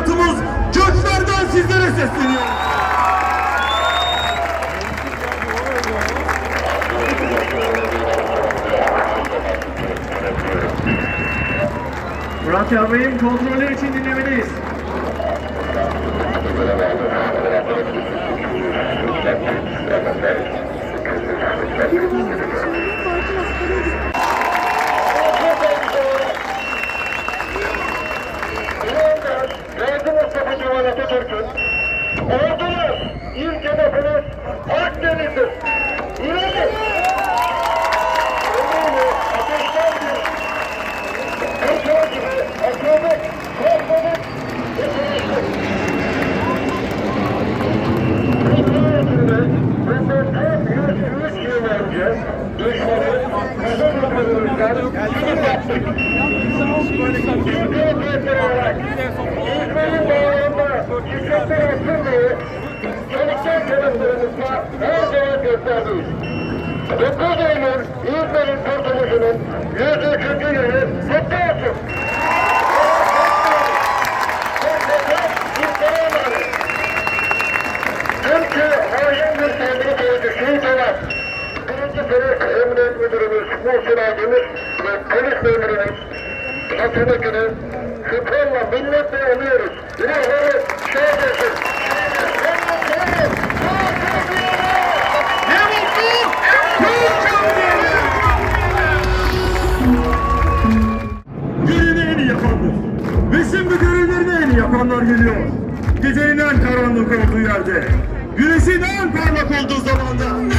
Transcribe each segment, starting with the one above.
Başkentimiz göçlerden sizlere sesleniyor. Murat Yavru'nun kontrolü için dinlemeliyiz. Düşmanı ömrümüzden sınır yaptık. Türkiye Büyükleri olarak İzmir'in bağlarında şirketler açılmayı çalışan taraflarımızla her zaman gösterdik. 9 Eylül İzmir'in kurtuluşunun 103. yılı kutlu olsun. Memurumuz Hasan Akın'ı şükranla minnetle anıyoruz. Ruhları şad olsun. Ve görevlerini en yapanlar geliyor. Gecenin en karanlık olduğu yerde. Güneşin en parlak olduğu zamanda.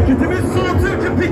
Hareketimiz sağ Türk'ü pit.